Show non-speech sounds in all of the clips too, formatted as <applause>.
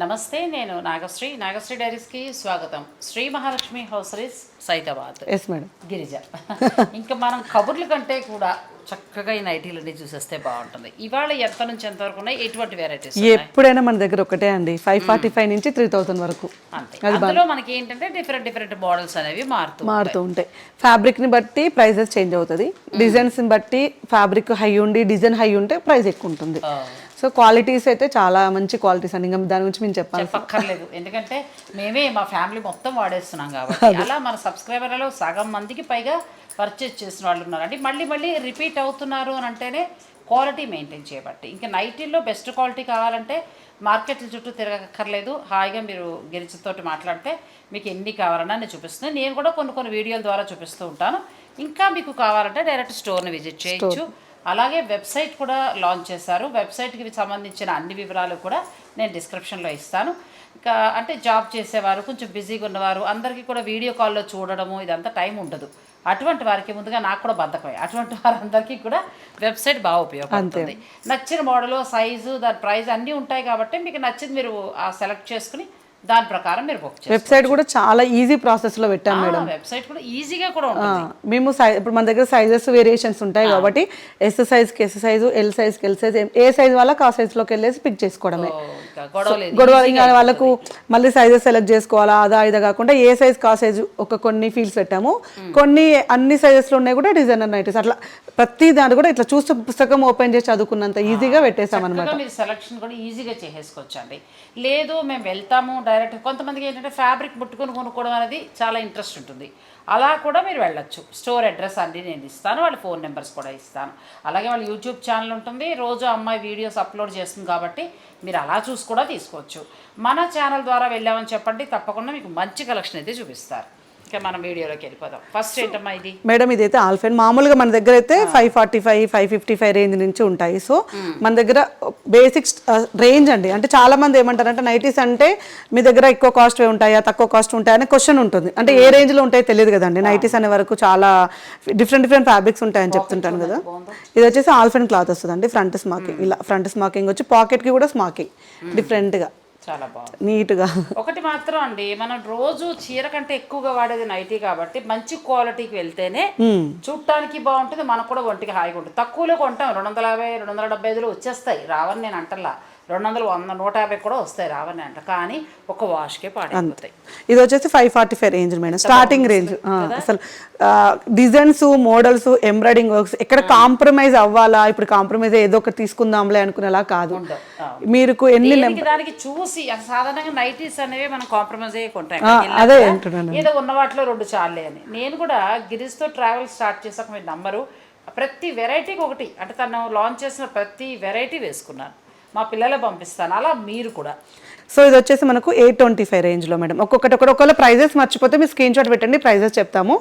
నమస్తే నేను నాగశ్రీ. నాగశ్రీ డైరీస్కి స్వాగతం. Sri Mahalakshmi hosieries Saidabad. Yes madam Girija. ఇంకా మనం కబుర్ల కంటే కూడా చక్కగా ఈ నైటీలన్నీ చూసేస్తే బాగుంటుంది. ఇవాళ ఎంత నుంచి ఎంత వరకు ఉన్నాయి? ఎటువంటి వెరైటీస్ ఎప్పుడైనా మన దగ్గర ఒకటే అండి. ఫైవ్ ఫార్టీ ఫైవ్ నుంచి త్రీ థౌసండ్ వరకు. అందులో మనకి ఏంటంటే డిఫరెంట్ డిఫరెంట్ మోడల్స్ అనేవి మారుతూ మారుతూ ఉంటాయి. ఫ్యాబ్రిక్ని బట్టి ప్రైసెస్ చేంజ్ అవుతుంది. డిజైన్స్ని బట్టి ఫ్యాబ్రిక్ హై ఉండి డిజైన్ హై ఉంటే ప్రైస్ ఎక్కువ ఉంటుంది. సో క్వాలిటీస్ అయితే చాలా మంచి క్వాలిటీస్ అండి. ఇంకా దాని గురించి మేము చెప్పాలి. చెప్పక్కర్లేదు. ఎందుకంటే మేమే మా ఫ్యామిలీ మొత్తం వాడేస్తున్నాం కాబట్టి <laughs> అలా మన సబ్స్క్రైబర్లలో సగం మందికి పైగా పర్చేజ్ చేసిన వాళ్ళు ఉన్నారు. అంటే మళ్ళీ మళ్ళీ రిపీట్ అవుతున్నారు అని అంటేనే క్వాలిటీ మెయింటైన్ చేయబట్టి. ఇంకా నైటీల్లో బెస్ట్ క్వాలిటీ కావాలంటే మార్కెట్ల చుట్టూ తిరగక్కర్లేదు. హాయిగా మీరు గిరిజతోటి మాట్లాడితే మీకు ఎన్ని కావాలన్నా నేను చూపిస్తున్నాను. నేను కూడా కొన్ని కొన్ని వీడియోల ద్వారా చూపిస్తూ ఉంటాను. ఇంకా మీకు కావాలంటే డైరెక్ట్ స్టోర్ని విజిట్ చేయొచ్చు. అలాగే వెబ్సైట్ కూడా లాంచ్ చేశారు. వెబ్సైట్కి సంబంధించిన అన్ని వివరాలు కూడా నేను డిస్క్రిప్షన్లో ఇస్తాను. ఇంకా అంటే జాబ్ చేసేవారు కొంచెం బిజీగా ఉన్నవారు అందరికీ కూడా వీడియో కాల్లో చూడడము ఇదంతా టైం ఉండదు. అటువంటి వారికి ముందుగా నాకు కూడా బద్ధకమే. అటువంటి వారందరికీ కూడా వెబ్సైట్ బాగా ఉపయోగపడుతుంది. నచ్చిన మోడల్ సైజు దాని ప్రైస్ అన్నీ ఉంటాయి కాబట్టి మీకు నచ్చింది మీరు సెలెక్ట్ చేసుకుని దాని ప్రకారం మీరు బుక్ వెబ్సైట్ కూడా చాలా ఈజీ ప్రాసెస్లో పెట్టాం మేడం. వెబ్సైట్ కూడా ఈజీగా కూడా ఉంటుంది. మేము ఇప్పుడు మన దగ్గర సైజెస్ వేరియేషన్స్ ఉంటాయి కాబట్టి ఎస్ సైజ్కి ఎస్ సైజు ఎల్ సైజ్కి ఎల్ సైజ్ ఏ సైజ్ వాళ్ళకి ఆ సైజ్లోకి వెళ్ళేసి పిక్ చేసుకోవడమే. గొడవ వాళ్ళకు మళ్ళీ సైజెస్ సెలెక్ట్ చేసుకోవాలా అదా ఇదా కాకుండా ఏ సైజ్ కా సైజ్ ఒక కొన్ని ఫీల్డ్స్ పెట్టాము. కొన్ని అన్ని సైజెస్లో ఉన్నాయి కూడా డిజైనర్ నైటీస్ అట్లా ప్రతి దాని కూడా ఇట్లా చూస్తే పుస్తకం ఓపెన్ చేసి చదువుకున్నంత ఈజీగా పెట్టేసాం అనమాట మీరు సెలక్షన్ కూడా ఈజీగా చేసేసుకోవచ్చండి. లేదు మేము వెళ్తాము డైరెక్ట్ కొంతమందికి ఏంటంటే ఫ్యాబ్రిక్ ముట్టుకొని కొనుక్కోవడం అనేది చాలా ఇంట్రెస్ట్ ఉంటుంది. అలా కూడా మీరు వెళ్ళొచ్చు. స్టోర్ అడ్రస్ అన్ని నేను ఇస్తాను వాళ్ళ ఫోన్ నెంబర్స్ కూడా ఇస్తాను. అలాగే వాళ్ళ యూట్యూబ్ ఛానల్ ఉంటుంది. రోజు అమ్మాయి వీడియోస్ అప్లోడ్ చేస్తుంది కాబట్టి మీరు అలా చూసి కూడా తీసుకోవచ్చు. మన ఛానల్ ద్వారా వెళ్ళామని చెప్పండి తప్పకుండా మీకు మంచి కలెక్షన్ అయితే చూపిస్తారు. ఇక మనం వీడియోలోకి వెళ్ళిపోదాం. ఫస్ట్ ఏంటమ్మా ఇది? మేడం ఇదైతే ఆల్ఫైన్. మామూలుగా మన దగ్గర అయితే five forty five five fifty five range నుంచి ఉంటాయి. సో మన దగ్గర బేసిక్ రేంజ్ అండి. అంటే చాలా మంది ఏమంటారంటే నైటీస్ అంటే మీ దగ్గర ఎక్కువ కాస్ట్ ఉంటాయా తక్కువ కాస్ట్ ఉంటాయా అనే క్వశ్చన్ ఉంటుంది. అంటే ఏ రేంజ్లో ఉంటాయో తెలియదు కదండి. నైటీస్ అనే వరకు చాలా డిఫరెంట్ డిఫరెంట్ ఫ్యాబ్రిక్స్ ఉంటాయని చెప్తుంటాను కదా. ఇది వచ్చేసి ఆల్ఫైన్ క్లాత్ వస్తుందండి ఫ్రంట్ స్మాకింగ్ ఇలా ఫ్రంట్ స్మాకింగ్ వచ్చి పాకెట్కి కూడా స్మాకింగ్ డిఫరెంట్గా. చాలా బాగుంది. నీట్గా ఒకటి మాత్రం అండి మనం రోజు చీర కంటే ఎక్కువగా వాడేది నైటీ కాబట్టి మంచి క్వాలిటీకి వెళ్తేనే చూడటానికి బాగుంటుంది మనకు కూడా ఒంటికి హాయిగా ఉంటుంది. తక్కువలో కొంటాం రెండు వందల యాభై రెండు వందల డెబ్బై ఐదులో వచ్చేస్తాయి రావని నేను అంటల్లా రెండు వందలు వంద నూట యాభై కూడా వస్తాయి రావని అంట. కానీ ఒక వాష్కే పాడైపోతాయి. ఇది వచ్చేసి five forty five range madam starting range అసలు డిజైన్స్ మోడల్స్ ఎంబ్రాయిడింగ్ వర్క్స్ ఎక్కడ కాంప్రమైజ్ అవ్వాలా? ఇప్పుడు కాంప్రమైజ్ ఏదో ఒకటి తీసుకుందాంలే అనుకునేలా కాదు. మీకు ఎన్ని దేనికి చూసి సాధారణంగా నైటీస్ అనేవి మనం కాంప్రమైజ్ అయ్యి కొంటాం. అదే అంటున్నాను. ఏదో ఉన్న వాటిలో రెండు చాలే అని. నేను కూడా గిరీష్తో ట్రావెల్ స్టార్ట్ చేసాక మీరు నంబరు ప్రతి వెరైటీకి ఒకటి. అంటే తను లాంచ్ చేసిన ప్రతి వెరైటీ వేసుకున్నాను. మా పిల్లలే పంపిస్తాను. అలా మీరు కూడా. సో ఇది వచ్చేసి మనకు ఎయిట్ ట్వంటీ ఫైవ్ రేంజ్లో మేడం. ఒక్కొక్కటి ఒకటి ఒకవేళ ప్రైజెస్ మర్చిపోతే మీరు స్క్రీన్ షాట్ పెట్టండి ప్రైజెస్ చెప్తాము.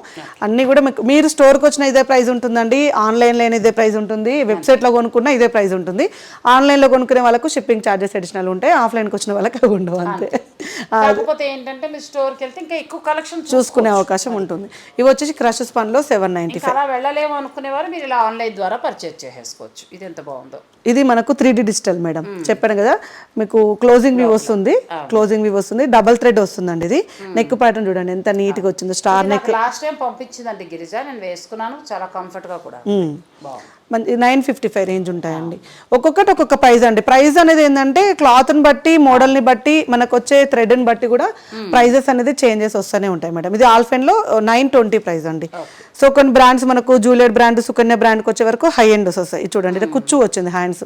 అన్నీ కూడా మీకు మీరు స్టోర్కి వచ్చిన ఇదే ప్రైస్ ఉంటుందండి ఆన్లైన్లో ఇదే ప్రైస్ ఉంటుంది వెబ్సైట్లో కొనుక్కున్న ఇదే ప్రైస్ ఉంటుంది. ఆన్లైన్లో కొనుక్కునే వాళ్ళకు షిప్పింగ్ ఛార్జెస్ అడిషనల్ ఉంటాయి ఆఫ్లైన్కి వచ్చిన వాళ్ళకి అవి ఉండవు అంతే. కాకపోతే ఏంటంటే మీరు స్టోర్కి వెళ్తే ఇంకా ఎక్కువ కలెక్షన్ చూసుకునే అవకాశం ఉంటుంది. ఇవి వచ్చేసి క్రషెస్ పనిలో సెవెన్ నైంటీ ఇంకా అలా వెళ్ళలేము అనుకునేవారు మీరు ఇలా ఆన్లైన్ ద్వారా పర్చేజ్ చేసేసుకోవచ్చు. ఇది ఎంత బాగుందో. ఇది మనకు త్రీ డిజిటల్ మేడం చెప్పాను కదా మీకు క్లోజింగ్ వ్యూ వస్తుంది. క్లోజింగ్ వ్యూ వస్తుంది. డబల్ థ్రెడ్ వస్తుందండి ఇది. నెక్ ప్యాటర్న్ చూడండి ఎంత నీట్గా వచ్చిందో. స్టార్ నెక్ లాస్ట్ టైం పంపించిందండి గిరిజ. నేను వేసుకున్నాను చాలా కంఫర్ట్గా కూడా. బాగుంది. మంచి నైన్ ఫిఫ్టీ ఫైవ్ రేంజ్ ఉంటాయండి. ఒక్కొక్కటి ఒక్కొక్క ప్రైస్ అండి. ప్రైస్ అనేది ఏంటంటే క్లాత్ని బట్టి మోడల్ని బట్టి మనకు వచ్చే థ్రెడ్ని బట్టి కూడా ప్రైజెస్ అనేది చేంజెస్ వస్తూనే ఉంటాయి మేడం. ఇది ఆల్ఫెన్లో నైన్ ట్వంటీ ప్రైస్ అండి. సో కొన్ని బ్రాండ్స్ మనకు జూలియట్ బ్రాండ్ సుకన్య బ్రాండ్కి వచ్చే వరకు హై ఎండ్ వస్తాయి. చూడండి ఇలా కుచ్చు వచ్చింది హ్యాండ్స్.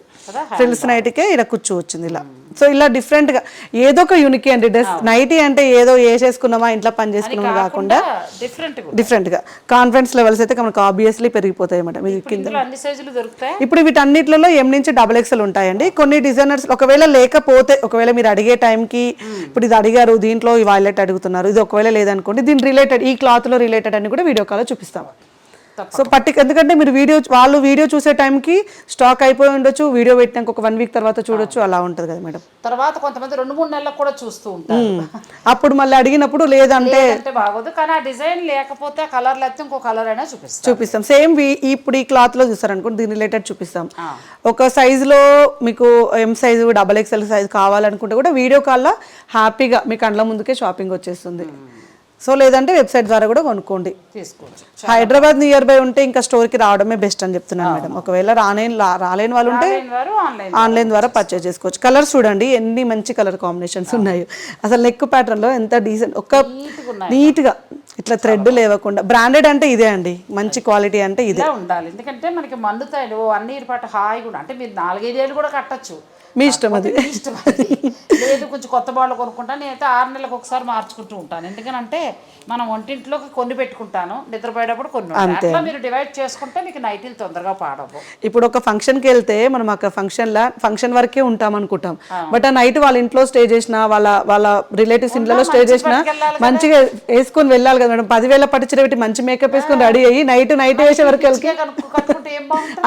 ఫ్రిల్స్ నైట్కే ఇలా కుచ్చు వచ్చింది ఇలా. సో ఇలా డిఫరెంట్గా ఏదో ఒక యూనిక్ అండి. డ్రెస్ నైటీ అంటే ఏదో వేసేసుకున్నామా ఇంట్లో పని చేసుకున్నామా కాకుండా డిఫరెంట్ డిఫరెంట్గా. కాన్ఫిడెన్స్ లెవెల్స్ అయితే మనకు ఆబ్వియస్లీ పెరిగిపోతాయి మేడం. ఇది కింద సైజులు దొరుకుతాయి? ఇప్పుడు వీటన్నిటిలో ఎం నుంచి డబుల్ ఎక్స్ఎల్ ఉంటాయండి. కొన్ని డిజైనర్స్ ఒకవేళ లేకపోతే ఒకవేళ మీరు అడిగే టైంకి ఇప్పుడు ఇది అడిగారు దీంట్లో ఈ వాయిలెట్ అడుగుతున్నారు ఇది ఒకవేళ లేదనుకోండి దీని రిలేటెడ్ ఈ క్లాత్లో రిలేటెడ్ అని కూడా వీడియో కాల్లో చూపిస్తాం. సో పట్టి ఎందుకంటే మీరు వీడియో వాళ్ళు వీడియో చూసే టైంకి స్టాక్ అయిపోయి ఉండొచ్చు వీడియో పెట్టినాక ఒక వన్ వీక్ తర్వాత చూడొచ్చు అలా ఉంటుంది కదా మేడం. తర్వాత కొంతమంది రెండు మూడు నెలలకు కూడా చూస్తూ ఉంటారు. అప్పుడు మళ్ళీ అడిగినప్పుడు లేదంటే బాగోదు కానీ ఆ డిజైన్ లేకపోతే కలర్ లేకపోతే ఇంకో కలర్ అయినా చూపిస్తారు చూపిస్తాం. సేమ్ ఇప్పుడు ఈ క్లాత్లో చూస్తారు అనుకోండి దీని రిలేటెడ్ చూపిస్తాం. ఒక size లో మీకు M size double XL size కావాలనుకుంటే కూడా వీడియో కాల్లో హ్యాపీగా మీ కండ్ల ముందుకే షాపింగ్ వచ్చేస్తుంది. సో లేదంటే వెబ్సైట్ ద్వారా కూడా కొనుక్కోండి. తీసుకోవచ్చు. హైదరాబాద్ నియర్ బై ఉంటే ఇంకా store కి రావడమే బెస్ట్ అని చెప్తున్నాను మేడం. ఒకవేళ రానే రాలేని వాళ్ళు ఉంటే ఆన్లైన్ వారు ఆన్లైన్ ఆన్లైన్ ద్వారా పర్చేజ్ చేసుకోవచ్చు. కలర్స్ చూడండి ఎన్ని మంచి కలర్ కాంబినేషన్స్ ఉన్నాయి. అసలు నెక్ ప్యాటర్న్లో ఎంత డీసెంట్ ఒక నీట్గా ఇట్లా థ్రెడ్ లేవకుండా. బ్రాండెడ్ అంటే ఇదే అండి. మంచి క్వాలిటీ అంటే ఇదే. ఉండాలి. ఎందుకంటే మనకి మండుతాయి అన్ని పాటు హాయిగా అంటే మీరు నాలుగైదేళ్ళు కూడా కట్టచ్చు. మీ ఇష్టం అది. ఇష్టం అది. లేదు కొంచెం కొత్త బాళ్ళు కొనుక్కుంటాను నేనైతే ఆరు నెలలకు ఒకసారి మార్చుకుంటూ ఉంటాను. ఎందుకనంటే మనం వంటింట్లోకి కొన్ని పెట్టుకుంటాను. నిద్రపోయేటప్పుడు కొన్ని. అట్లా మీరు డివైడ్ చేసుకుంటే మీకు నైటీలు తొందరగా పాడవు. ఇప్పుడు ఒక ఫంక్షన్కి వెళ్తే మనం అక్కడ ఫంక్షన్ లా ఫంక్షన్ వరకే ఉంటాం అనుకుంటాం. బట్ ఆ నైట్ వాళ్ళ ఇంట్లో స్టే చేసిన వాళ్ళ వాళ్ళ రిలేటివ్స్ ఇంట్లో స్టే చేసిన మంచిగా వేసుకొని వెళ్ళాలి కదా మేడం. పదివేల పట్టు చీర పెట్టి మంచి మేకప్ వేసుకొని రెడీ అయ్యి నైట్ నైట్ వేసే వరకు వెళ్ళి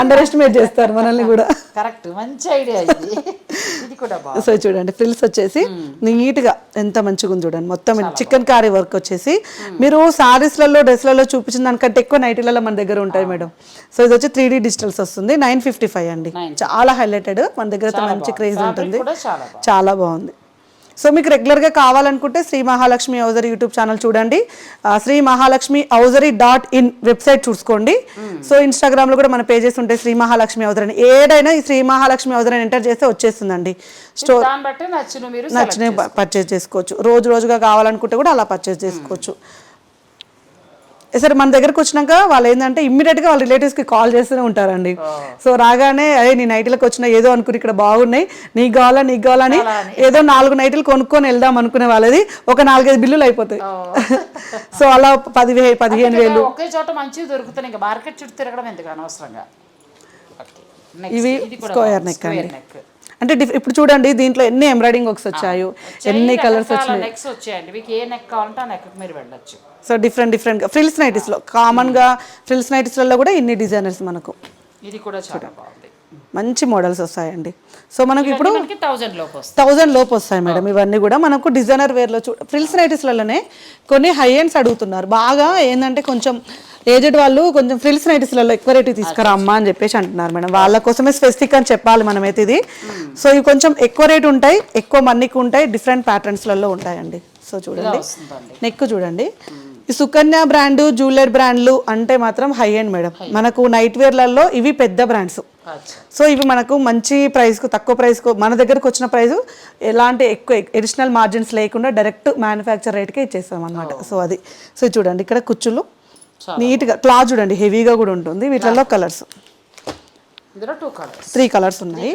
అండర్ ఎస్టిమేట్ చేస్తారు మనల్ని కూడా. కరెక్ట్ మంచి ఐడియా ఇది. సో చూడండి ఫ్రిల్స్ వచ్చేసి నీట్గా ఎంత మంచిగా ఉంది చూడండి. మొత్తం చికెన్ కారీ వర్క్ వచ్చేసి మీరు సారీస్లలో డ్రెస్లలో చూపించిన దానికంటే ఎక్కువ నైటీలలో మన దగ్గర ఉంటాయి మేడం. సో ఇది వచ్చి త్రీ డిజిటల్స్ వస్తుంది. నైన్ ఫిఫ్టీ ఫైవ్ అండి. చాలా హైలైటెడ్ మన దగ్గర మంచి క్రేజ్ ఉంటుంది. చాలా బాగుంది. సో మీకు రెగ్యులర్గా కావాలనుకుంటే Sri Mahalakshmi hosiery YouTube channel చూడండి. Sri Mahalakshmi hosiery dot in website చూసుకోండి. సో ఇన్స్టాగ్రామ్లో కూడా మన పేజెస్ ఉంటాయి శ్రీ మహాలక్ష్మి ఔజరీ ఏడైనా ఈ శ్రీ మహాలక్ష్మి ఔజరీ ఎంటర్ చేస్తే వచ్చేస్తుందండి. స్టోర్ నచ్చిన పర్చేస్ చేసుకోవచ్చు. రోజు రోజుగా కావాలనుకుంటే కూడా అలా పర్చేస్ చేసుకోవచ్చు. సరే మన దగ్గరకు వచ్చినాక వాళ్ళు ఏంటంటే ఇమ్మీడియట్గా వాళ్ళ రిలేటివ్స్కి కాల్ చేస్తూనే ఉంటారండి. సో రాగానే అదే నీ నైట్లకు వచ్చిన ఏదో అనుకుని ఇక్కడ బాగున్నాయి నీకు కావాలా నీకు కావాలని ఏదో నాలుగు నైట్లు కొనుక్కొని వెళ్దాం అనుకునే వాళ్ళది ఒక నాలుగైదు బిల్లులు అయిపోతాయి. <laughs> సో అలా పదివే పదిహేను వేలు. ఒకే చోట మంచివి దొరుకుతాయి ఇంకా మార్కెట్ చుట్టూ తిరగడం ఎందుకు అనవసరంగా? ఇవి స్క్వేర్. నెక్ అండి. అంటే ఇప్పుడు చూడండి దీంట్లో ఎన్ని ఎంబ్రాయిడింగ్ వర్క్స్ వచ్చాయో ఎన్ని కలర్స్ రకరకాల నెక్స్ వచ్చాయండి. మీకు ఏ నెక్ కావాలంటే ఆ నెక్ మీరు వెళ్ళొచ్చు. సో డిఫరెంట్ డిఫరెంట్ ఫ్రిల్స్ నైటీస్లో కామన్గా ఫ్రిల్స్ నైటీస్లలో కూడా ఇన్ని డిజైనర్స్ మనకు. ఇది కూడా చాలా బాగుంది. మంచి మోడల్స్ వస్తాయండి. సో మనకి ఇప్పుడు థౌజండ్ లోపు వస్తాయి. మేడం. ఇవన్నీ కూడా మనకు డిజైనర్ వేర్లో చూ ఫ్రిల్స్ నైటీస్లలోనే కొన్ని హై ఎండ్స్ అడుగుతున్నారు. బాగా ఏంటంటే కొంచెం ఏజెడ్ వాళ్ళు కొంచెం ఫ్రిల్స్ నైటీస్లలో ఎక్కువ రేటు తీసుకురా అమ్మా అని చెప్పేసి అంటున్నారు మేడం. వాళ్ళ కోసమే స్పెసిఫిక్ అని చెప్పాలి మనమైతే ఇది. సో ఇవి కొంచెం ఎక్కువ రేటు ఉంటాయి ఎక్కువ మనీకి ఉంటాయి డిఫరెంట్ ప్యాటర్న్స్లలో ఉంటాయండి. సో చూడండి. నెక్ చూడండి. ఈ సుకన్య బ్రాండ్ జూలెడ్ బ్రాండ్లు అంటే మాత్రం హై ఎండ్ మేడం. మనకు నైట్ వేర్లలో ఇవి పెద్ద బ్రాండ్స్. సో ఇవి మనకు మంచి ప్రైస్కు తక్కువ ప్రైస్కు మన దగ్గరకు వచ్చిన ప్రైస్ ఎలాంటి ఎక్కువ ఎడిషనల్ మార్జిన్స్ లేకుండా డైరెక్ట్ మ్యానుఫ్యాక్చర్ రేట్కే ఇచ్చేస్తాం అనమాట సో అది. సో చూడండి. ఇక్కడ కుచ్చులు. నీట్గా క్లాత్ చూడండి హెవీగా కూడా ఉంటుంది. వీటిలలో కలర్స్. త్రీ కలర్స్ ఉన్నాయి.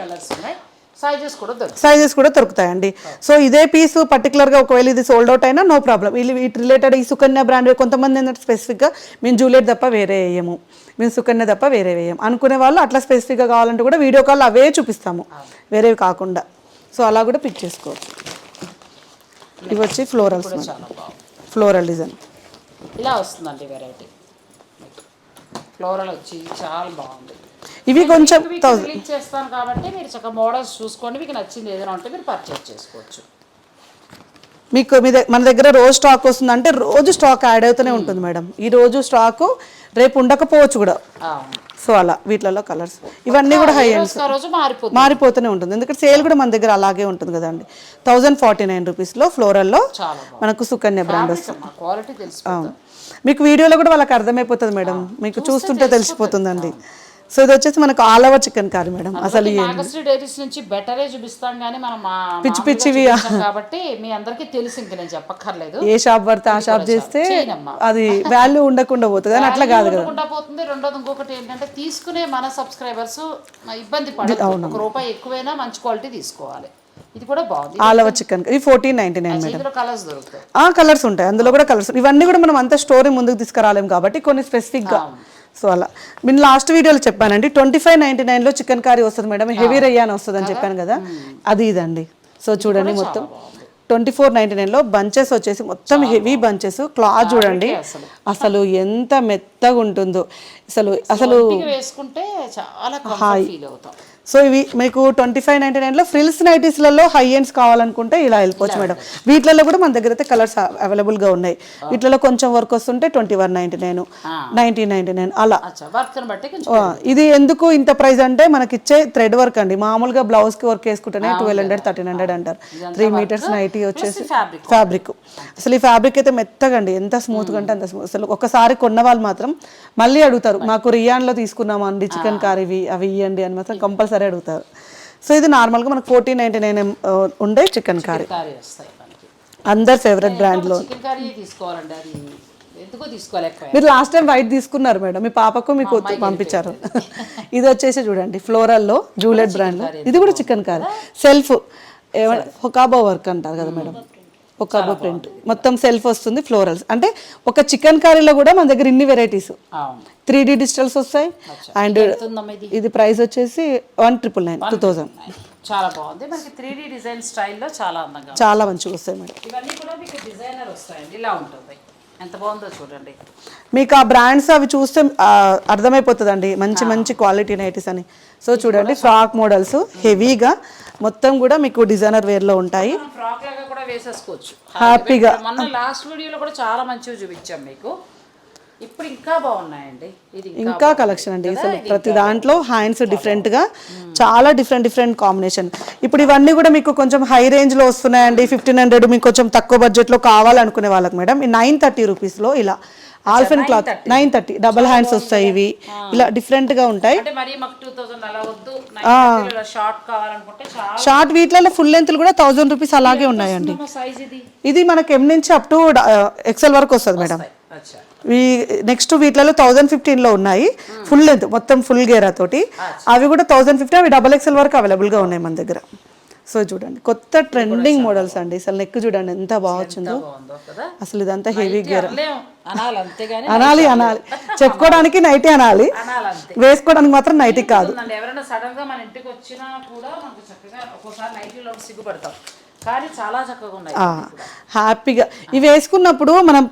సైజెస్ కూడా దొరుకుతాయండి. సో ఇదే పీస్ పర్టికులర్గా ఒకవేళ ఇది సోల్డ్ అవుట్ అయినా నో ప్రాబ్లం వీళ్ళు వీటి రిలేటెడ్ ఈ సుకన్య బ్రాండ్ కొంతమంది ఏంటంటే స్పెసిఫిక్గా మేము జూలెట్ తప్ప వేరే వేయము. మేము సుకన్య తప్ప వేరే వేయం. అనుకునే వాళ్ళు అట్లా స్పెసిఫిక్గా కావాలంటే కూడా వీడియో కాల్ అవే చూపిస్తాము. వేరేవి కాకుండా. సో అలా కూడా పిక్ చేసుకోవచ్చు. ఇవి వచ్చి ఫ్లోరల్స్ ఫ్లోరల్ డిజైన్ ఇలా వస్తుందండి వెరైటీ ఫ్లోరల్ వచ్చి చాలా బాగుంది. ఇవి కొంచెం రిలీజ్ చేస్తాను కాబట్టి మీరు చక్కగా మోడల్స్ చూసుకోండి. మీకు నచ్చింది ఏదైనా ఉంటే మీరు పర్చేస్ చేసుకోవచ్చు. మీకు మీ మన దగ్గర రోజు స్టాక్ వస్తుందంటే రోజు స్టాక్ యాడ్ అవుతూనే ఉంటుంది మేడం. ఈ రోజు స్టాక్ రేపు ఉండకపోవచ్చు కూడా. సో అలా వీటిలలో కలర్స్. ఇవన్నీ కూడా హై ఏ ఎండ్ రోజుకి ఆ రోజు మారిపోతుంది. మారిపోతూనే ఉంటుంది. ఎందుకంటే సేల్ కూడా మన దగ్గర అలాగే ఉంటుంది కదండి. థౌజండ్ ఫార్టీ నైన్ రూపీస్లో ఫ్లోరల్లో మనకు సుకన్య బ్రాండ్ వస్తుంది. మీకు వీడియోలో కూడా వాళ్ళకి అర్థమైపోతుంది మేడం. మీకు చూస్తుంటే తెలిసిపోతుందండి. సో ఇది వచ్చేసి మనకు all over chikankari madam. అసలు డైరీస్ నుంచి బెటరే చూపిస్తాం కానీ మనం పిచ్చి పిచ్చివి. కాబట్టి మీ అందరికీ తెలుసు ఇంక నేను చెప్పక్కర్లేదు. ఏ షాప్ పడితే ఆ షాప్ చేస్తే. అది వాల్యూ ఉండకుండా పోతుంది కానీ అట్లా కాదు కదా. ఉండకుండా పోతుంది. రెండోది ఇంకొకటి ఏంటంటే తీసుకునే మన సబ్స్క్రైబర్స్ ఇబ్బంది పడదు ఒక రూపాయి ఎక్కువైనా మంచి క్వాలిటీ తీసుకోవాలి. ఇది కూడా బాగుంది. ఆల్ ఓవర్ చికెన్ ఇది fourteen ninety nine madam. Colours దొరుకుతాయి. కలర్స్ ఉంటాయి. అందులో కూడా కలర్స్ ఇవన్నీ కూడా మనం అంత స్టోరీ ముందుకు తీసుకురాలేం కాబట్టి కొన్ని స్పెసిఫిక్గా సో అలా. నేను లాస్ట్ వీడియోలో చెప్పానండి ట్వంటీ ఫైవ్ నైన్టీ నైన్లో చికెన్ కర్రీ వస్తుంది మేడం హెవీ రయ్యాన్ వస్తుంది అని చెప్పాను కదా. అది ఇదండి. సో చూడండి మొత్తం. ట్వంటీ ఫోర్ నైన్టీ నైన్లో బంచెస్ వచ్చేసి మొత్తం హెవీ బంచెస్. క్లాత్ చూడండి. అసలు. ఎంత మెత్తగా ఉంటుందో. అసలు అసలు వేసుకుంటే చాలా అవుతాం. సో ఇవి మీకు ట్వంటీ ఫైవ్ నైన్టీ నైన్లో ఫ్రిల్స్ నైటీస్లలో హై ఎండ్స్ కావాలనుకుంటే ఇలా వెళ్ళిపోవచ్చు మేడం. వీటిలలో కూడా మన దగ్గర అయితే కలర్స్ అవైలబుల్గా ఉన్నాయి. వీటిలో కొంచెం వర్క్ వస్తుంటే twenty one ninety nine nineteen ninety nine అలా ఇది ఎందుకు ఇంత ప్రైస్ అంటే మనకి ఇచ్చే థ్రెడ్ వర్క్ అండి. మామూలుగా బ్లౌజ్కి వర్క్ వేసుకుంటేనే ట్వెల్వ్ హండ్రెడ్ థర్టీన్ హండ్రెడ్ అంటారు. త్రీ మీటర్స్ నైటీ వచ్చేసి. ఫ్యాబ్రిక్ అసలు ఈ ఫ్యాబ్రిక్ అయితే మెత్తగా అండి. ఎంత స్మూత్గా అంటే అంత స్మూత్ అసలు ఒకసారి కొన్న వాళ్ళు మాత్రం మళ్ళీ అడుగుతారు మాకు రియాన్లో తీసుకున్నాం అండి చికెన్ కార్ ఇవి అవి ఇవ్వండి అని మాత్రం కంపల్సరీ అడుగుతారు. సో ఇది నార్మల్గా మనకు ఫోర్టీన్ నైన్టీ నైన్ ఉండే చికెన్ కారీ కర్రీ. అందరు ఫేవరెట్ బ్రాండ్లో. చికెన్ కర్రీ తీసుకోవాలండి అది ఎందుకో తీసుకోలేకపోయా మీరు లాస్ట్ టైం వైట్ తీసుకున్నారు మేడం మీ పాపకు మీకు పంపించారు. <laughs> ఇది వచ్చేసి చూడండి ఫ్లోరల్లో జూలెట్ బ్రాండ్ ఇది కూడా చికెన్ కారీ సెల్ఫ్ హొకాబో వర్క్ అంటారు కదా మేడం. హొకాబో ప్రింట్. మొత్తం సెల్ఫ్ వస్తుంది ఫ్లోరల్స్. అంటే ఒక చికెన్ కర్రీలో కూడా మన దగ్గర ఇన్ని వెరైటీస్. త్రీ డి డిజిటల్స్ వస్తాయి. అండ్ ఇది? ప్రైస్ వచ్చేసి one triple nine two thousand చాలా బాగుంది. మనకి త్రీ డి డిజైన్ స్టైల్లో చాలా అందంగా. చాలా మంచిగా వస్తాయి మేడం. ఇవన్నీ కూడా మీకు డిజైనర్ వస్తాయండి. ఇలా ఉంటుంది. ఎంత బాగుందో చూడండి. మీకు ఆ బ్రాండ్స్ అవి చూస్తే అర్థమైపోతుందండి. మంచి మంచి క్వాలిటీ నైటీస్ అని. సో చూడండి ఫ్రాక్ మోడల్స్ హెవీగా మొత్తం కూడా మీకు డిజైనర్ వేర్లో ఉంటాయి. ఫ్రాక్ కూడా వేసేసుకోవచ్చు. హ్యాపీగా. మొన్న లాస్ట్ వీడియోలో కూడా చాలా మంచిగా చూపించాం మీకు. ఇప్పుడు ఇంకా బాగున్నాయండి. ఇది ఇంకా కలెక్షన్ అండి. అసలు ప్రతి దాంట్లో హ్యాండ్స్ డిఫరెంట్గా చాలా డిఫరెంట్ డిఫరెంట్ కాంబినేషన్ ఇప్పుడు ఇవన్నీ కూడా మీకు కొంచెం హై రేంజ్లో వస్తున్నాయండి. ఫిఫ్టీన్ హండ్రెడ్ మీకు కొంచెం తక్కువ బడ్జెట్లో కావాలనుకునే వాళ్ళకి మేడం. ఈ నైన్ థర్టీ రూపీస్లో ఇలా ఆల్ఫెన్ cloth nine thirty double hands వస్తాయి ఇవి. ఇలా డిఫరెంట్గా ఉంటాయి. షార్ట్ వీటిలలో ఫుల్ లెంత్ కూడా థౌజండ్ రూపీస్ అలాగే ఉన్నాయండి. ఇది? మనకి ఎం నుంచి అప్ టు ఎక్సెల్ వరకు వస్తుంది మేడం. ఈ నెక్స్ట్ వీటిలలో థౌజండ్ ఫిఫ్టీన్లో ఉన్నాయి. ఫుల్ లెంత్ మొత్తం ఫుల్ గేరా తోటి. అవి కూడా థౌజండ్ ఫిఫ్టీ అవి డబల్ ఎక్స్ఎల్ వరకు అవైలబుల్గా ఉన్నాయి మన దగ్గర. సో చూడండి కొత్త ట్రెండింగ్ మోడల్స్ అండి. అసలు నెక్ చూడండి ఎంత బాగుందో అసలు ఇదంతా హెవీ గేరా అనలేం అనాలి చెప్పుకోవడానికి నైటీ అనాలి. వేసుకోవడానికి మాత్రం నైటీ కాదు. ఎవరైనా సడన్గా మన ఇంటికి వచ్చినా కూడా మనకు చక్కగా ఒక్కోసారి నైటీలో సిగ్గుపడతాం. కానీ చాలా చక్కగా ఉన్నాయి. ఆ, హ్యాపీగా. ఇవి వేసుకున్నప్పుడు మనం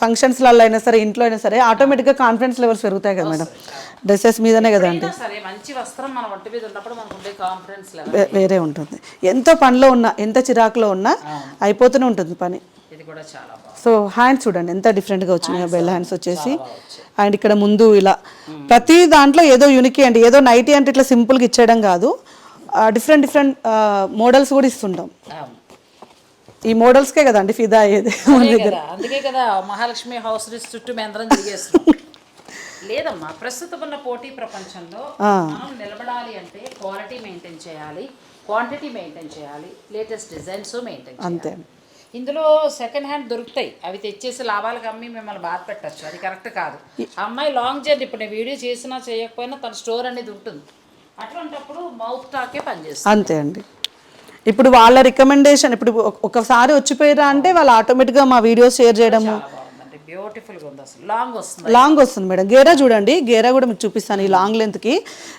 ఫంక్షన్స్లలో అయినా సరే ఇంట్లో అయినా సరే ఆటోమేటిక్గా కాన్ఫిడెన్స్ లెవెల్స్ పెరుగుతాయి కదా మేడం. డ్రెస్సెస్ మీదనే కదండి అయినా సరే మంచి వస్త్రం మన ఒంటి మీద ఉన్నప్పుడు మనకు ఉండే కాన్ఫిడెన్స్ లెవెల్. వేరే ఉంటుంది. ఎంతో పనిలో ఉన్నా ఎంత చిరాకులో ఉన్నా అయిపోతూనే ఉంటుంది పని. ఇది కూడా చాలా సో హ్యాండ్స్ చూడండి ఎంత డిఫరెంట్గా వచ్చినాయో బెల్ హ్యాండ్స్ వచ్చేసి. అండ్ ఇక్కడ ముందు ఇలా. ప్రతి దాంట్లో ఏదో యూనిక్ అండి. ఏదో నైటీ అంటే ఇట్లా సింపుల్గా ఇచ్చేయడం కాదు. డిఫరెంట్ డిఫరెంట్ మోడల్స్ కూడా ఇస్తుంటాం. ఈ మోడల్స్కే కదండి ఫిదా అయ్యేది అదే కదా అందుకే కదా మహాలక్ష్మి హౌస్ రిస్ చుట్టూ మేము అందరం తిరిగేస్తున్నాం. <laughs> లేదమ్మా ప్రస్తుతం ఉన్న పోటీ ప్రపంచంలో మనం నిలబడాలి అంటే క్వాలిటీ మెయింటైన్ చేయాలి క్వాంటిటీ మెయింటైన్ చేయాలి లేటెస్ట్ డిజైన్స్ మెయింటైన్ అంతే. ఇందులో సెకండ్ హ్యాండ్ దొరుకుతాయి. అవి తెచ్చేసి లాభాలకు అమ్మి మిమ్మల్ని బాధ పెట్టచ్చు. అది కరెక్ట్ కాదు. అమ్మాయి లాంగ్ జర్నీ ఇప్పుడు నేను వీడియో చేసినా చేయకపోయినా తన స్టోర్ అనేది ఉంటుంది. అటువంటప్పుడు మౌత్ టాకే పనిచేస్తుంది. అంతే అండి. ఇప్పుడు వాళ్ళ రికమెండేషన్ ఇప్పుడు ఒక- ఒకసారి వచ్చిపోయారా అంటే వాళ్ళు ఆటోమేటిక్గా మా వీడియోస్ షేర్ చేయడము బ్యూటిఫుల్గా ఉంది అసలు. లాంగ్ వస్తుంది. లాంగ్ వస్తుంది మేడం. గేరా చూడండి. గేరా కూడా మీకు చూపిస్తాను ఈ లాంగ్ లెంత్కి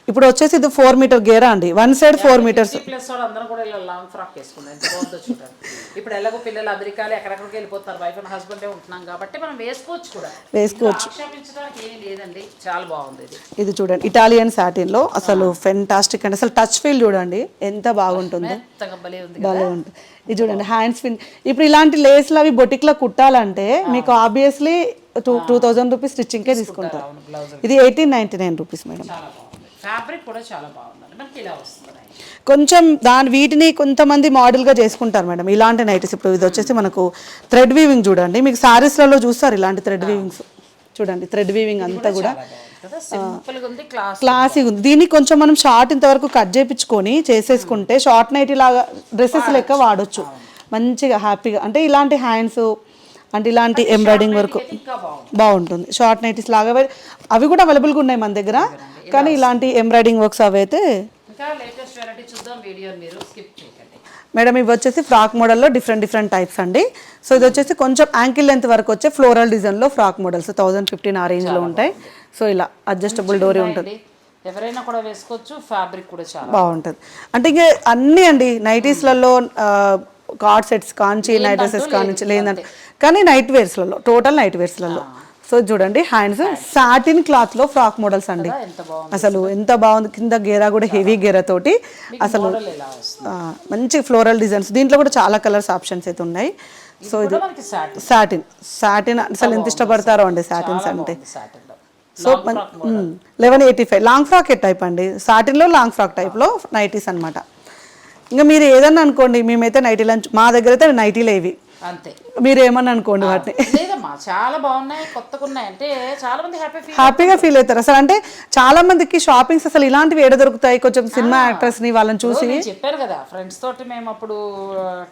ఇప్పుడు వచ్చేసి ఇది ఫోర్ మీటర్ గేరా అండి. One side four metres plus వాళ్ళు అందరూ కూడా ఇలా లాంగ్ ఫ్రాక్ వేసుకున్నారు ఎంత బాగుందో చూడండి. ఇప్పుడు ఎలాగో పిల్లలు అమెరికాలో ఎక్కడెక్కడికి వెళ్ళిపోతారు వైఫ్ అండ్ హస్బెండే ఉంటున్నాం కాబట్టి మనం వేసుకోవచ్చు కూడా. వేసుకోవచ్చు. ఆక్షేపించడానికి ఏమీ లేదండి. చాలా బాగుంది ఇది. ఇది చూడండి. ఇటాలియన్ సాటిన్లో అసలు ఫెంటాస్టిక్ అండి. అసలు టచ్ ఫీల్ చూడండి. ఎంత బాగుంటుందో. మెత్తగా భలే ఉంది భలే ఉంటుంది. ఇది చూడండి హ్యాండ్స్ ఫిన్ ఇప్పుడు ఇలాంటి లేస్లు అవి బొటిక్లో కుట్టాలంటే మీకు obviously two two thousand rupees స్టిచ్చింగ్కే తీసుకుంటారు ఇది eighteen ninety nine rupees madam fabric కూడా చాలా బాగుందండి. మనకి ఇలా వస్తుంది. కొంచెం దాని వీటిని కొంతమంది మోడల్గా చేసుకుంటారు మేడం ఇలాంటి నైటీస్ ఇప్పుడు ఇది వచ్చేసి మనకు థ్రెడ్ వీవింగ్ చూడండి. మీకు సారీస్లలో చూస్తారు ఇలాంటి థ్రెడ్ వీవింగ్స్ చూడండి థ్రెడ్ వీవింగ్ అంతా కూడా ఉంది క్లాస్ ఉంది. దీన్ని కొంచెం మనం షార్ట్ ఇంతవరకు కట్ చేయించుకొని చేసేసుకుంటే షార్ట్ నైటీ లాగా డ్రెస్సెస్ లెక్క వాడొచ్చు. మంచిగా హ్యాపీగా అంటే ఇలాంటి హ్యాండ్స్ అంటే ఇలాంటి ఎంబ్రాయిడింగ్ వర్క్ బాగుంటుంది. షార్ట్ నైటీస్ లాగా అవి- కూడా అవైలబుల్గా ఉన్నాయి మన దగ్గర. కానీ ఇలాంటి ఎంబ్రాయిడింగ్ వర్క్స్ అవి అయితే ఇంకా లేటెస్ట్ వెరైటీ చూద్దాం వీడియో మీరు. స్కిప్ మేడం ఇవి వచ్చేసి ఫ్రాక్ మోడల్లో డిఫరెంట్ డిఫరెంట్ టైప్స్ అండి. సో ఇది వచ్చేసి కొంచెం యాంకిల్ లెంత్ వరకు వచ్చే ఫ్లోరల్ డిజైన్లో ఫ్రాక్ మోడల్స్ థౌజండ్ ఫిఫ్టీన్ ఆ రేంజ్లో ఉంటాయి. సో ఇలా అడ్జస్టబుల్ డోరీ ఉంటుంది. ఎవరైనా కూడా వేసుకోవచ్చు ఫ్యాబ్రిక్ కూడా చాలా బాగుంటుంది. అంటే ఇంక అన్నీ అండి నైటీస్లలో కార్డ్ సెట్స్ కాంచి నైట్ డ్రెస్సెస్ కానించి లేదంటే. కానీ నైట్ వేర్స్లలో టోటల్ నైట్ వేర్స్లలో. సో చూడండి హ్యాండ్స్ సాటిన్ క్లాత్లో ఫ్రాక్ మోడల్స్ అండి. అసలు ఎంత బాగుంది కింద గేరా కూడా హెవీ గేరా తోటి. అసలు మంచి ఫ్లోరల్ డిజైన్స్ దీంట్లో కూడా చాలా కలర్స్ ఆప్షన్స్ అయితే ఉన్నాయి. సో ఇది సాటిన్ సాటిన్ అసలు ఎంత ఇష్టపడతారో అండి సాటిన్స్ అంటే. So eleven eighty five. Long frock type అండి? సాటిన్లో లాంగ్ ఫ్రాక్ టైప్లో నైటీస్ అన్నమాట. ఇంకా మీరు ఏదన్నా అనుకోండి మేమైతే నైటీ లంచ్ మా దగ్గర అయితే నైటీలే ఇవి. అంతే. మీరు అనుకోండి వాటిని. లేదమ్మా చాలా బాగున్నాయి కొత్తగా ఉన్నాయి అంటే చాలా మంది హ్యాపీ ఫీల్ హ్యాపీగా ఫీల్ అవుతారు. అసలు అంటే చాలా మందికి షాపింగ్స్ అసలు ఇలాంటివి ఏడ దొరుకుతాయి? కొంచెం సినిమా యాక్టర్స్ని వాళ్ళని చూసి. నేను చెప్పాను కదా ఫ్రెండ్స్ తోటి మేము అప్పుడు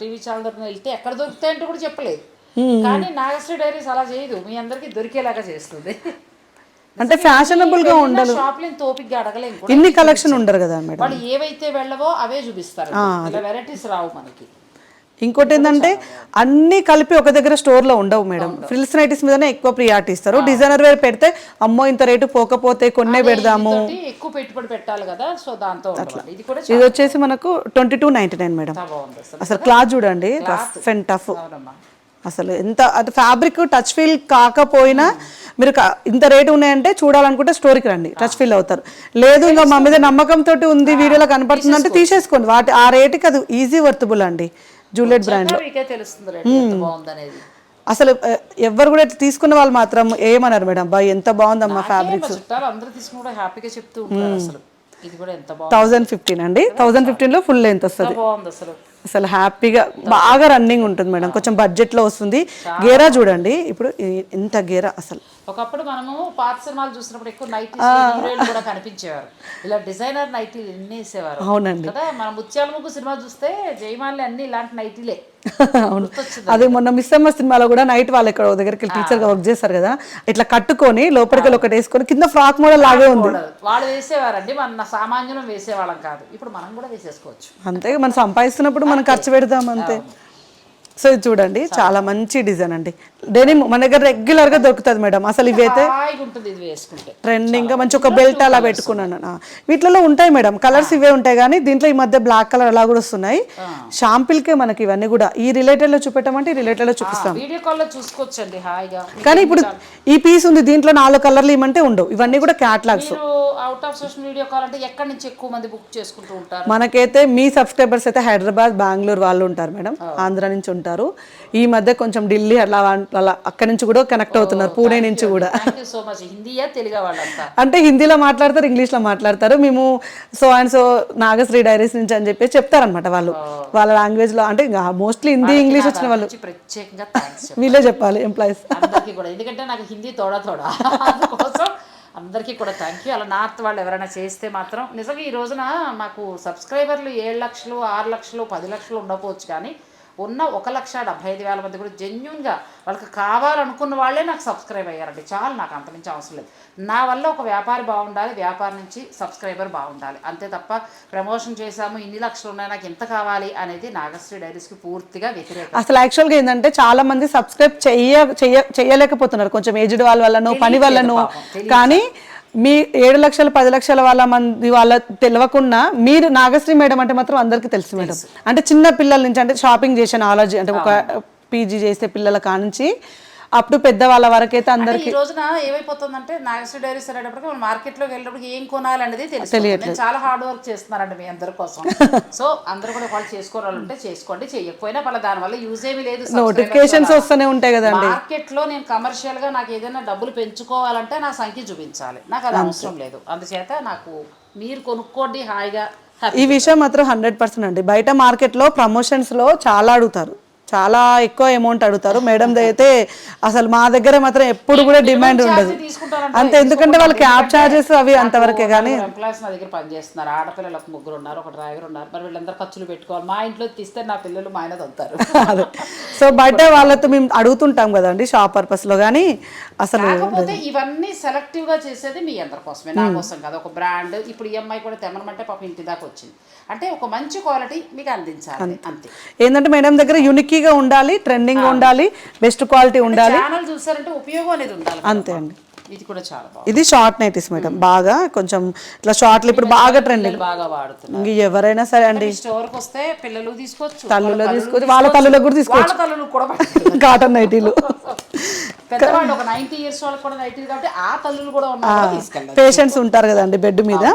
టీవీ ఛానల్ దగ్గర వెళ్తే ఎక్కడ దొరుకుతాయంటే కూడా చెప్పలేదు. కానీ నాగశ్రీ డైరీస్ అలా చేయదు. మీ అందరికి దొరికేలాగా చేస్తుంది. అంటే fashionable గా ఉండాలి షాప్లో తోపిగ్గా అడగలేం కూడా. ఇన్ని కలెక్షన్ ఉండరు కదా మేడం. వాళ్ళు ఏవైతే వెళ్ళవో అవే చూపిస్తారు. ఇలా వెరైటీస్ రావు మనకి. ఇంకోటి ఏంటంటే అన్ని కలిపి ఒక దగ్గర స్టోర్లో ఉండవు మేడం. ఫ్రిల్స్ నైటీస్ మీదనే ఎక్కువ ప్రియారిటీ ఇస్తారు. డిజైనర్ వేర్ పెడితే అమ్మో ఇంత రేటు పోకపోతే కొన్నే పెడదాము. ఎక్కువ పెట్టుబడి పెట్టాలి కదా సో దాంతో ఇది వచ్చేసి మనకు twenty two ninety nine madam అసలు. క్లాత్ చూడండి రఫ్ అండ్ టఫ్ అసలు ఎంత అది ఫ్యాబ్రిక్ టచ్ ఫీల్ కాకపోయినా మీరు ఇంత రేటు ఉన్నాయంటే చూడాలనుకుంటే స్టోరీకి రండి. టచ్ ఫీల్ అవుతారు. లేదు ఇంకా మా మీద నమ్మకంతో ఉంది వీడియోలో కనపడుతుంది అంటే తీసేసుకోండి. వాటి ఆ రేటుకి అది ఈజీ వర్తబుల్ అండి. జూలియట్ బ్రాండ్ ఇంకా మీకే తెలుస్తుంది అసలు ఎ- ఎవ్వరు కూడా తీసుకున్న వాళ్ళు మాత్రం ఏమన్నారు మేడం. బాయ్ ఎంత బాగుందమ్మా ఫ్యాబ్రిక్ మా చుట్టాలు అందరూ తీసుకుని కూడా హ్యాపీగా చెప్తూ ఉంటారు అసలు. ఇది కూడా ఎంత బాగుంది. థౌజండ్ ఫిఫ్టీన్ అండి. థౌజండ్ ఫిఫ్టీన్లో ఫుల్ లెంత్ వస్తుంది. బాగుంది అసలు. అసలు హ్యాపీగా బాగా రన్నింగ్ ఉంటుంది మేడం. కొంచెం బడ్జెట్లో వస్తుంది. గేరా చూడండి. ఇప్పుడు ఇంత గేరా అసలు. ఒకప్పుడు మనము పాత సినిమాలు చూసినప్పుడు ఎక్కువ నైటీ కూడా కనిపించేవారు. ఇలా డిజైనర్ నైటీలు ఎన్ని వేసేవారు అవునండి. కదా మన ముత్యాల ముగ్గు సినిమా చూస్తే జయమాలి అన్ని ఇలాంటి నైటీలే. అవును. అదే మొన్న మిస్ అమ్మ సినిమాలో కూడా నైట్ వాళ్ళు ఇక్కడ దగ్గరికి టీచర్గా వర్క్ చేస్తారు కదా ఇట్లా కట్టుకొని లోపలికి ఒకటి వేసుకొని కింద ఫ్రాక్ మోడల్ లాగే ఉంది. వాళ్ళు వేసేవారండి మన సామాన్యులం వేసేవాళ్ళం కాదు. ఇప్పుడు మనం కూడా వేసేసుకోవచ్చు. అంతే మనం సంపాదిస్తున్నప్పుడు మనం ఖర్చు పెడదాం అంతే. సో ఇది చూడండి చాలా. మంచి డిజైన్ అండి. డెనిమ్ మన దగ్గర రెగ్యులర్గా దొరుకుతుంది మేడం. అసలు ఇవైతే ఇది వేసుకుంటే. ట్రెండింగ్గా మంచి ఒక బెల్ట్ అలా పెట్టుకున్నాను. వీటిలో ఉంటాయి మేడం. కలర్స్ ఇవే ఉంటాయి కానీ దీంట్లో ఈ మధ్య బ్లాక్ కలర్ అలా కూడా వస్తున్నాయి. షాంపిల్కే మనకి ఇవన్నీ కూడా ఈ రిలేటెడ్లో చూపెట్టమంటే ఈ రిలేటెడ్లో చూపిస్తాం. వీడియో చూసుకోవచ్చండి హాయిగా. కానీ ఇప్పుడు ఈ పీస్ ఉంది దీంట్లో నాలుగు కలర్లు ఇవ్వమంటే ఉండవు. ఇవన్నీ కూడా క్యాట్లాగ్స్ మీరు out of social video call అంటే ఎక్కడి నుంచి ఎక్కువ మంది బుక్ చేసుకుంటూ ఉంటారు? మనకైతే మీ సబ్స్క్రైబర్స్ అయితే హైదరాబాద్ బెంగళూరు వాళ్ళు ఉంటారు మేడం. ఆంధ్ర నుంచి ఉంటారు. ఈ మధ్య కొంచెం ఢిల్లీ అలా అలా అక్కడి నుంచి కూడా కనెక్ట్ అవుతున్నారు. పూణే నుంచి కూడా. సో మచ్ హిందీయా తెలుగు వాళ్ళంతా? అంటే హిందీలో మాట్లాడతారు ఇంగ్లీష్లో మాట్లాడతారు. మేము so and so Nagashri diaries నుంచి అని చెప్పి చెప్తారనమాట వాళ్ళు. వాళ్ళ లాంగ్వేజ్లో అంటే మోస్ట్లీ హిందీ ఇంగ్లీష్ వచ్చిన వాళ్ళు. ప్రత్యేకంగా వీళ్ళే చెప్పాలి ఎంప్లాయీస్ కూడా. ఎందుకంటే నాకు హిందీ తోడా తోడా. అందుకోసం అందరికీ కూడా థ్యాంక్ యూ అలా నార్త్ వాళ్ళు ఎవరైనా చేస్తే మాత్రం నిజంగా ఈ రోజున మాకు సబ్స్క్రైబర్లు ఏడు లక్షలు ఆరు లక్షలు పది లక్షలు ఉండకపోవచ్చు కానీ ఉన్న ఒక లక్ష డెబ్బై ఐదు వేల మంది కూడా జెన్యున్గా వాళ్ళకి కావాలనుకున్న వాళ్ళే నాకు సబ్స్క్రైబ్ అయ్యారండి. చాలు నాకు అంత నుంచి అవసరం లేదు. నా వల్ల ఒక వ్యాపారి బాగుండాలి వ్యాపారం నుంచి సబ్స్క్రైబర్ బాగుండాలి. అంతే తప్ప ప్రమోషన్ చేశాము ఇన్ని లక్షలు ఉన్నాయి నాకు ఎంత కావాలి అనేది నాగశ్రీ డైరీస్కి పూర్తిగా వ్యతిరేకం. అసలు యాక్చువల్గా ఏంటంటే చాలా మంది సబ్స్క్రైబ్ చెయ్య చెయ్య చెయ్యలేకపోతున్నారు. కొంచెం ఏజ్డ్ వాళ్ళ వల్లనో పని వల్లనో. కానీ మీ ఏడు లక్షల పది లక్షల వాళ్ళ మంది వాళ్ళ తెలియకుండా మీరు నాగశ్రీ మేడం అంటే మాత్రం అందరికీ తెలుసు మేడం. అంటే చిన్న పిల్లల నుంచి అంటే షాపింగ్ చేసే నాలెడ్జ్ అంటే ఒక పీజీ చేసే పిల్లల కానుంచి అప్ టు పెద్ద వాళ్ళ వరకైతే అందరు అంటే ఈ రోజున ఏమైపోతుందంటే నాగశ్రీ డైరీస్ అనేటప్పటికి మనం మార్కెట్లోకి వెళ్ళినప్పటికి ఏం కొనాలి అనేది తెలుసు నేను చాలా హార్డ్ వర్క్ చేస్తున్నారండి మీ అందరి కోసం. <laughs> సో అందరూ కూడా వాళ్ళు చేసుకోవాలి ఉంటే చేసుకోండి. చేయకపోయినా వాళ్ళ దానివల్ల యూజ్ ఏమీ లేదు. నోటిఫికేషన్స్ వస్తూనే ఉంటాయి కదా మార్కెట్లో నేను కమర్షియల్గా నాకు ఏదైనా డబ్బులు పెంచుకోవాలంటే నా సంఖ్య చూపించాలి. నాకు అది అవసరం లేదు. అందుచేత నాకు మీరు కొనుక్కోండి హాయిగా. ఈ విషయం మాత్రం హండ్రెడ్ పర్సెంట్ అండి. బయట మార్కెట్లో ప్రమోషన్స్లో చాలా అడుగుతారు. చాలా ఎక్కువ అమౌంట్ అడుగుతారు. మేడం <laughs> అయితే అసలు మా దగ్గర మాత్రం ఎప్పుడు కూడా డిమాండ్ ఉండదు. అంతే ఎందుకంటే వాళ్ళ క్యాబ్ చార్జెస్ అవి అంతవరకే కానీ ఎంప్లాయీస్ నా దగ్గర పనిచేస్తున్నారు. ఆడపిల్లలు ఒక ముగ్గురు ఉన్నారు ఒక డ్రైవర్ ఉన్నారు. మరి వీళ్ళందరూ ఖర్చులు పెట్టుకోవాలి. మా ఇంట్లో తీస్తే నా పిల్లలు మా ఆయన <laughs> అదే. సో బయట <laughs> వాళ్ళతో మేము అడుగుతుంటాం కదండి షాప్ పర్పస్లో కానీ అసలు ఇవన్నీ సెలెక్టివ్గా చేసేది మీ అందరి కోసమే నా కోసం కాదు. ఒక బ్రాండ్ ఇప్పుడు ఈ అమ్మాయి కూడా తెమ్మనమంటే పాపం ఇంటి దాకా వచ్చింది. అంటే ఒక మంచి క్వాలిటీ మీకు అందించాలి అంతే. ఏంటంటే మేడం దగ్గర యునికీగా ఉండాలి ట్రెండింగ్ ఉండాలి బెస్ట్ క్వాలిటీ ఉండాలి. ఛానల్ చూసారంటే ఉపయోగం అనేది ఉండాలి అంతే అండి. ఇది కూడా చాలా బాగుంది. ఇది షార్ట్ నైటీస్ మేడం. బాగా కొంచెం ఇట్లా షార్ట్లు ఇప్పుడు బాగా ట్రెండింగ్ బాగా వాడుతున్నారు. ఇంక ఎవరైనా సరే అండి. స్టోర్కి వస్తే పిల్లలు తీసుకోవచ్చు. తల్లులో వాళ్ళ తీసుకోవచ్చు, వాళ్ళ తల్లులకు కూడా తీసుకోవచ్చు. తల్లులు కూడా. కాటన్ నైటీలు. పెద్దవాళ్ళు ఒక నైన్టీ ఇయర్స్ వాళ్ళకి కూడా నైన్టీ కాబట్టి ఆ తల్లులు కూడా ఉన్నారు కూడా తీసుకెళ్ళచ్చు. పేషెంట్స్ ఉంటారు కదండి బెడ్ మీద.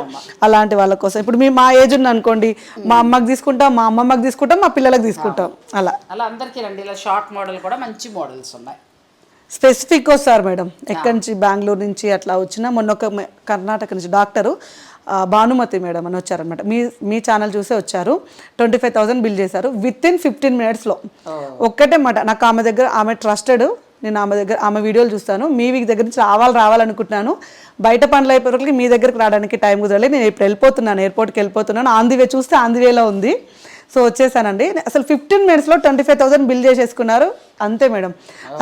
అలాంటి వాళ్ళ కోసం. ఇప్పుడు మీ మా ఏజ్ ఉంది అనుకోండి మా అమ్మకి తీసుకుంటాం మా అమ్మమ్మకి తీసుకుంటాం మా పిల్లలకు తీసుకుంటాం. అలా. అలా అందరికీ రండి. ఇలా షార్ట్ మోడల్ కూడా మంచి మోడల్స్ ఉన్నాయి. స్పెసిఫిక్ వస్తారు మేడం ఎక్కడి నుంచి బెంగళూరు నుంచి అట్లా వచ్చినా మొన్న ఒక కర్ణాటక నుంచి డాక్టరు భానుమతి మేడం అని వచ్చారనమాట మీ మీ ఛానల్ చూసే వచ్చారు. ట్వంటీ ఫైవ్ థౌసండ్ బిల్ చేశారు. విత్ ఇన్ ఫిఫ్టీన్ మినిట్స్లో ఒక్కటే మాట నాకు ఆమె దగ్గర ఆమె ట్రస్టెడ్ నేను ఆమె దగ్గర ఆమె వీడియోలు చూస్తాను. మీ వీక్ దగ్గర నుంచి రావాలి రావాలనుకుంటున్నాను. బయట పనులు అయిపోయి మీ దగ్గరికి రావడానికి టైం కుదరలేదు. నేను ఇప్పుడు వెళ్ళిపోతున్నాను ఎయిర్పోర్ట్కి వెళ్ళిపోతున్నాను. ఆన్ ది వే చూస్తే ఆన్ ది వేలో ఉంది. సో వచ్చేసానండి. అసలు ఫిఫ్టీన్ మినిట్స్లో ట్వంటీ ఫైవ్ థౌసండ్ బిల్ చేసేసుకున్నారు. అంతే మేడం.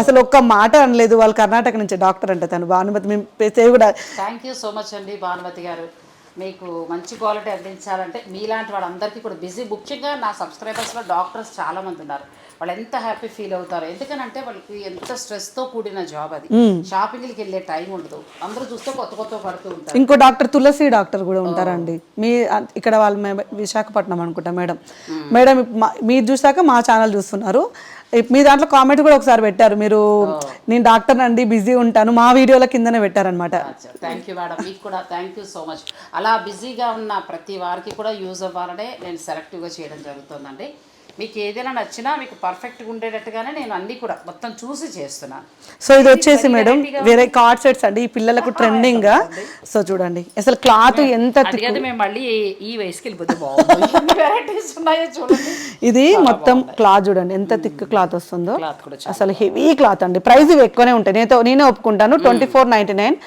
అసలు ఒక్క మాట అనలేదు. వాళ్ళు కర్ణాటక నుంచి డాక్టర్ అంటే తను. భానుమతి మేము కూడా థ్యాంక్ యూ సో మచ్ అండి భానుమతి గారు. మీకు మంచి క్వాలిటీ అందించాలంటే మీలాంటి వాళ్ళందరికీ కూడా బిజీ ముఖ్యంగా నా సబ్స్క్రైబర్స్లో డాక్టర్స్ చాలా మంది ఉన్నారు. వాళ్ళు ఎంత హ్యాపీ ఫీల్ అవుతారు. ఎందుకనంటే వాళ్ళకి ఎంత స్ట్రెస్తో కూడిన జాబ్ అది. షాపింగ్కి వెళ్ళే టైం ఉండదు. అందరూ చూస్తే కొత్త కొత్త పడుతూ ఉంటారు. ఇంకో డాక్టర్ తులసి డాక్టర్ కూడా ఉంటారండి. మీ ఇక్కడ వాళ్ళు విశాఖపట్నం అనుకుంటా మేడం. మేడం మీరు చూసాక మా ఛానల్ చూస్తున్నారు. మీ దాంట్లో కామెంట్ కూడా ఒకసారి పెట్టారు. మీరు నేను డాక్టర్ అండి బిజీ ఉంటాను. మా వీడియోల కిందనే పెట్టారనమాట థ్యాంక్ యూ మేడం మీకు కూడా థ్యాంక్ యూ సో మచ్ అలా బిజీగా ఉన్న ప్రతి వారికి కూడా యూజ్ అవ్వాలనే నేను సెలెక్టివ్గా చేయడం జరుగుతుందండి. మీకు ఏదైనా నచ్చినా మీకు పర్ఫెక్ట్గా ఉండేటట్టుగానే నేను అన్నీ కూడా మొత్తం చూసి చేస్తున్నాను. సో ఇది వచ్చేసి మేడం వేరే కార్డ్ సెట్స్ అండి ఈ పిల్లలకు ట్రెండింగ్గా. సో చూడండి అసలు క్లాత్ ఎంత అడిగేది మేము మళ్ళీ ఈ- వయసుకి వెళ్ళిపోతే బాగుంది <laughs> వెరైటీస్ ఉన్నాయో చూడండి. ఇది మొత్తం క్లాత్ చూడండి ఎంత థిక్ క్లాత్ వస్తుందో. అసలు హెవీ క్లాత్ అండి ప్రైస్ ఇవి ఎక్కువనే ఉంటాయి. నేతో నేనే ఒప్పుకుంటాను twenty four ninety nine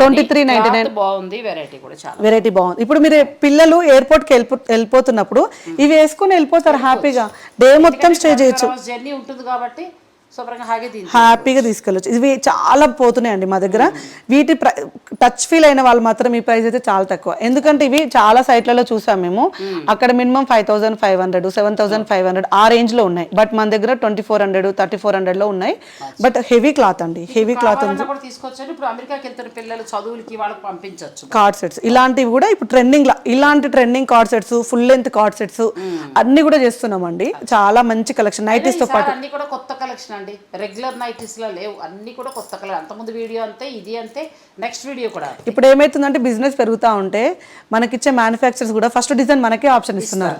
twenty three ninety nine బాగుంది వెరైటీ కూడా చాలా వెరైటీ బాగుంది. ఇప్పుడు మీరు పిల్లలు ఎయిర్పోర్ట్కి వెళ్ళిపో వెళ్ళిపోతున్నప్పుడు ఇవి వేసుకొని వెళ్ళిపోతారు హ్యాపీగా. డే మొత్తం స్టే చేయొచ్చు. జర్నీ ఉంటుంది కాబట్టి హ్యాపీగా తీసుకెళ్ళొచ్చు. ఇవి చాలా పోతున్నాయండి మా దగ్గర. వీటి టచ్ ఫీల్ అయిన వాళ్ళు మాత్రం ఈ ప్రైస్ అయితే చాలా తక్కువ. ఎందుకంటే ఇవి చాలా సైట్లలో చూసాం మేము. అక్కడ minimum five thousand five hundred seven thousand five hundred ఆ రేంజ్లో ఉన్నాయి. బట్ మన దగ్గర twenty four hundred thirty four హండ్రెడ్లో ఉన్నాయి బట్ హెవీ క్లాత్ అండి. హెవీ క్లాత్ కావాలన్నా కూడా తీసుకొచ్చాను ఇప్పుడు అమెరికాకి వెళ్తున్న పిల్లలు చదువులకి వాళ్ళకి పంపించవచ్చు కార్డ్ సెట్స్. ఇలాంటివి కూడా ఇప్పుడు ట్రెండింగ్ ఇలాంటి trending cord sets full length cord sets అన్ని కూడా చేస్తున్నామండి. చాలా మంచి కలెక్షన్. నైటీస్తో అన్ని కూడా కొత్త కలెక్షన్ అండి. రెగ్యులర్ నైటీస్లో లేవు. అన్ని కూడా కొత్త కలెక్షన్ అంతకుముందు వీడియో అంతే ఇది అంతే. నెక్స్ట్ వీడియో కూడా. ఇప్పుడు ఏమైతుందంటే బిజినెస్ పెరుగుతా ఉంటే మనకిచ్చే మ్యానుఫ్యాక్చర్స్ కూడా ఫస్ట్ డిజైన్ మనకే ఆప్షన్ ఇస్తున్నారు.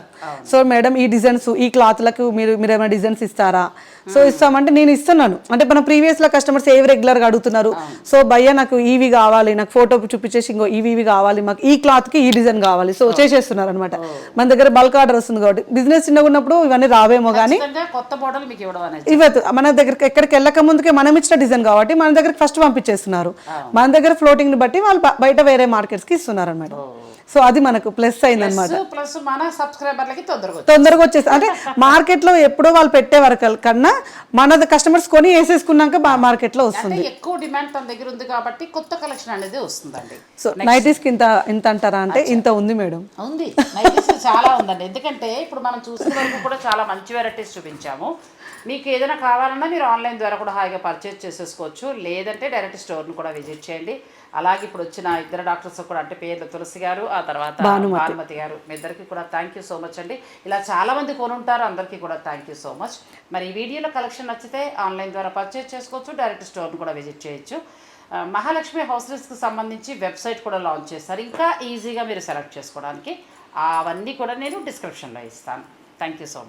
సో మేడం ఈ డిజైన్స్ ఈ క్లాత్లకు మీరు మీరు ఏమైనా డిజైన్స్ ఇస్తారా? సో ఇస్తామంటే నేను ఇస్తున్నాను. అంటే మన ప్రీవియస్లో కస్టమర్స్ ఏవి రెగ్యులర్గా అడుగుతున్నారు సో భయ్య నాకు ఈవి కావాలి నాకు ఫోటో చూపించేసి ఇంకో ఇవి ఇవి కావాలి మాకు ఈ క్లాత్కి ఈ డిజైన్ కావాలి. సో చేసేస్తున్నారు అనమాట మన దగ్గర బల్క్ ఆర్డర్ వస్తుంది కాబట్టి. బిజినెస్ చిన్నగా ఉన్నప్పుడు ఇవన్నీ రావేమో కానీ కొత్త మోడల్ మీకు ఇవ్వదు. మన దగ్గరికి ఎక్కడికి వెళ్ళక ముందుకే మనం ఇచ్చిన డిజైన్ కాబట్టి మన దగ్గరికి ఫస్ట్ పంపించేస్తున్నారు. మన దగ్గర ఫ్లోటింగ్ని బట్టి వాళ్ళు బయట వేరే మార్కెట్స్కి ఇస్తున్నారు అనమాట సో అది మనకు ప్లస్ మన సబ్స్క్రైబర్లకి తొందరగా వచ్చేసి అంటే <laughs> మార్కెట్లో ఎప్పుడో వాళ్ళు పెట్టే వరకు కన్నా మన కస్టమర్స్ కొని వేసేసుకున్నాక మార్కెట్లో వస్తుంది. ఎక్కువ డిమాండ్ తన దగ్గర ఉంది కాబట్టి కొత్త కలెక్షన్ అనేది వస్తుందండి. సో నైటీస్కి ఇంత ఇంత అంటారా అంటే ఇంత ఉంది మేడం. ఉంది. నైటీస్ చాలా ఉందండి. ఎందుకంటే ఇప్పుడు మనం చూసిన వరకు కూడా చాలా మంచి వెరైటీస్ చూపించాము. మీకు ఏదైనా కావాలన్నా మీరు ఆన్లైన్ ద్వారా కూడా హాయిగా పర్చేజ్ చేసేసుకోవచ్చు. లేదంటే డైరెక్ట్ స్టోర్ని కూడా విజిట్ చేయండి. అలాగే ఇప్పుడు వచ్చిన ఇద్దరు డాక్టర్స్ కూడా అంటే పేర్లు తులసి గారు ఆ తర్వాత భానుమతి. గారు మీ ఇద్దరికి కూడా థ్యాంక్ యూ సో మచ్ అండి. ఇలా చాలా మంది కొనుంటారు అందరికీ కూడా థ్యాంక్ యూ సో మచ్ మరి ఈ వీడియోలో కలెక్షన్ నచ్చితే ఆన్లైన్ ద్వారా పర్చేజ్ చేసుకోవచ్చు డైరెక్ట్ స్టోర్ని కూడా విజిట్ చేయొచ్చు. మహాలక్ష్మి హౌసెస్కి సంబంధించి వెబ్సైట్ కూడా లాంచ్ చేస్తారు ఇంకా ఈజీగా మీరు సెలెక్ట్ చేసుకోవడానికి. అవన్నీ కూడా నేను డిస్క్రిప్షన్లో ఇస్తాను. Thank you so much